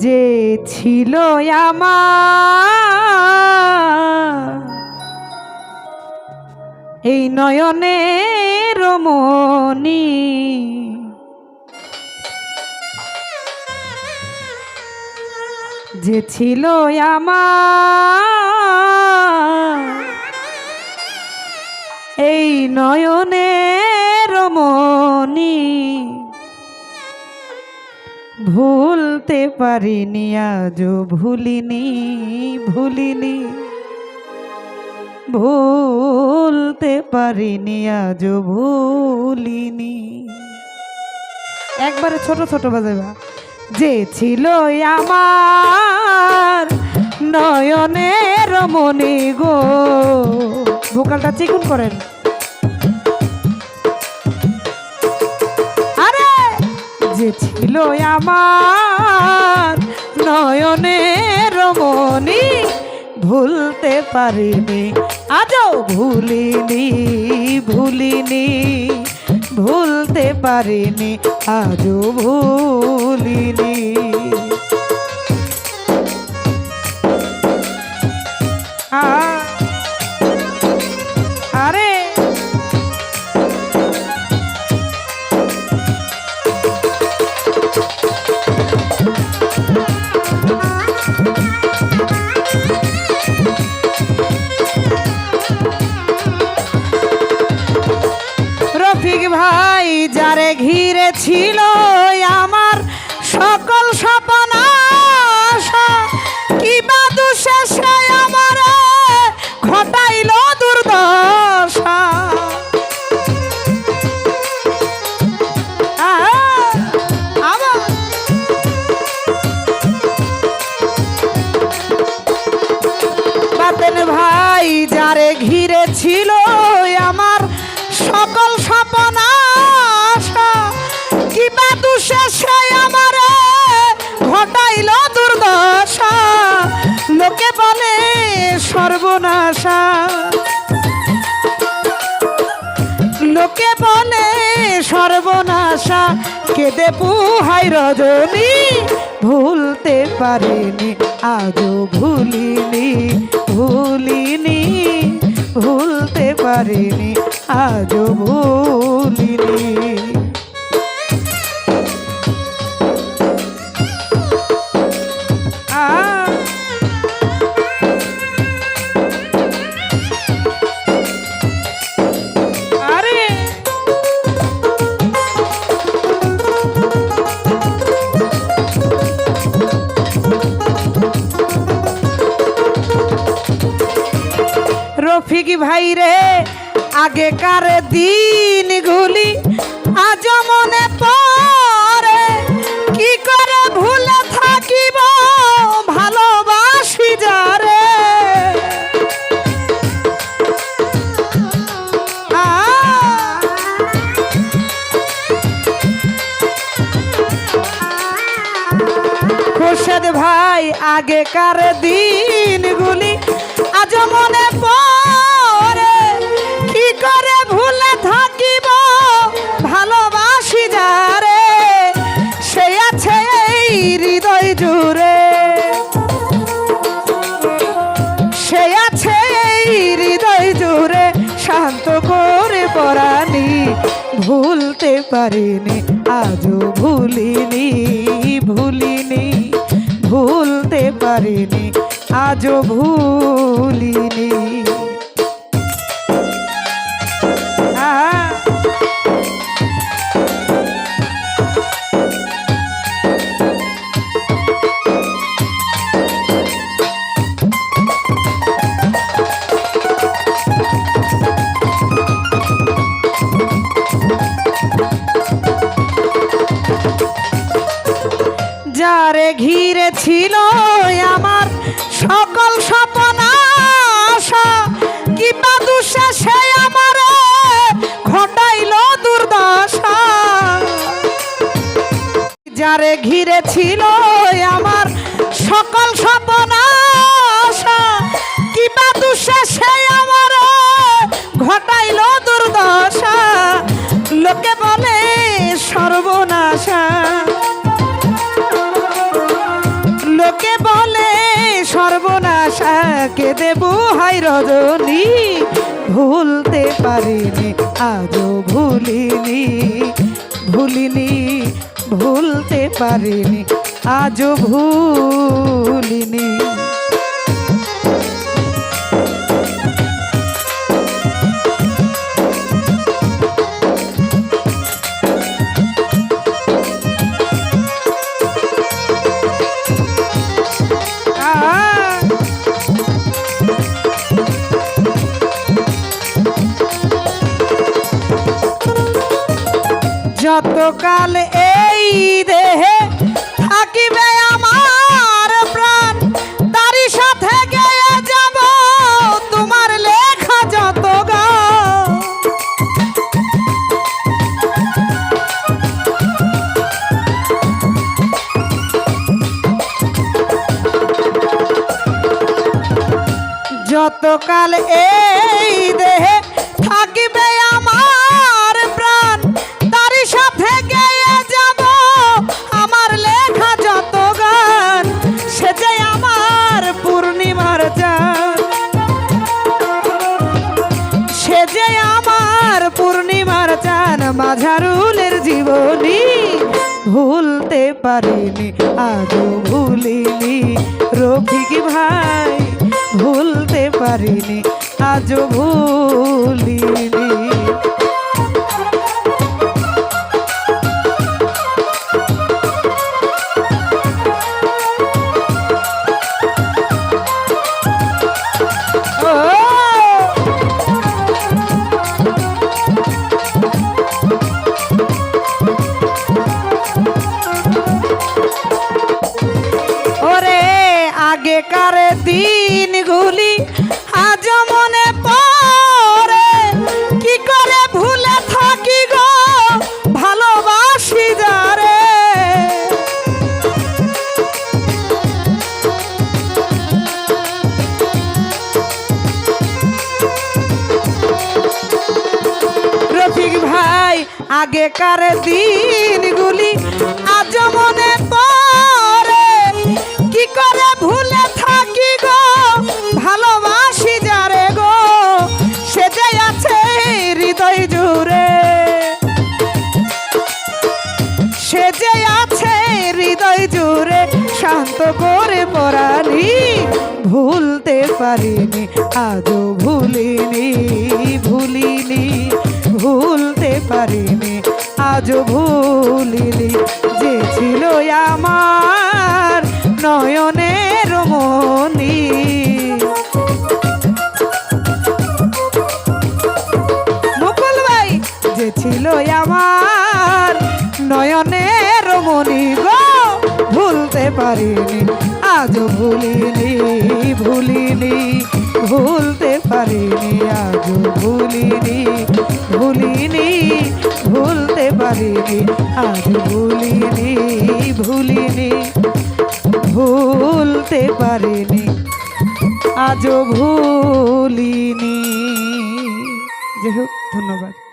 যে ছিল এই নয়নের রমণী যে ছিল এই নয়নের রমণী ভুলতে পারিনি, আজও ভুলিনি ভুলিনি। ভুলতে পারিনি, আজও ভুলিনি। একবারে ছোট ছোট বাজাবা যে ছিল আমার নয়নের মনে গো। ভোকালটা চিকুন করেন। যে ছিল আমার নয়নের মনি ভুলতে পারিনি আজও ভুলিনি ভুলিনি ভুলতে পারিনি আজও ভুলিনি। ঘিরে ছিল সর্বনাশা। লোকে বলে সর্বনাশা, কেঁদে পুহাই রজনী, ভুলতে পারিনি, আজও ভুলিনি ভুলিনি, ভুলতে পারিনি, আজও ভুলিনি। রফিক ভাই রে? আগেকার দিনগুলি আজ মনে পড়ে। কি করে ভুলে থাকিব? ভালোবাসি যারে। খোরশেদ ভাই আগেকার দিনগুলি আজ মনে পড়ে, কি করে ভুলে থাকিব? ভালোবাসি যারে, সে আছে এই হৃদয় জুড়ে। সে আছে এই হৃদয় জুড়ে, শান্ত করে পরানি ভুলতে পারিনি, আজও ভুলিনি ভুলিনি, ভুলতে পারিনি। আজও ভুলিনি। যারে ঘিরে ছিল আমার সকল সপনাশা কিবা দুষে সে আমার ঘটাইল দুর্দশা। লোকে বলে সর্বনাশা। লোকে বলে সর্বনাশা। কে দেব হাই রজনী, ভুলতে পারিনি, আজও ভুলিনি ভুলিনি। ভুলতে পারিনি আজও ভুলিনি। যতকাল এই দেহে থাকিবে আমার প্রাণ, তারই সাথে গেয়ে যাব তোমার লেখা যত যতকাল এই পারিনি আজও ভুলিনি। রফিক ভাই ভুলতে পারিনি আজও ভুলিনি। আগেকার দিনগুলি আজ মনে পড়ে, কি করে ভুলে থাকি গো? ভালোবাসি যারে। রফিক ভাই আগেকার দিনগুলি আজ মনে পড়ে, কি করে ভুলে ভুলতে পারিনি, আজও ভুলিনি ভুলিনি, ভুলতে পারিনি, আজও ভুলিনি। যে ছিল আমার নয়নের মনি। মুকুল ভাই, যে ছিল আমার গো ভুলতে পারিনি আজ ভুলিনি ভুলিনি, ভুলতে পারিনি আজ ভুলিনি ভুলিনি, ভুলতে পারিনি, আজ ভুলিনি ভুলিনি, ভুলতে পারিনি, আজও ভুলিনি। যাই হোক, ধন্যবাদ।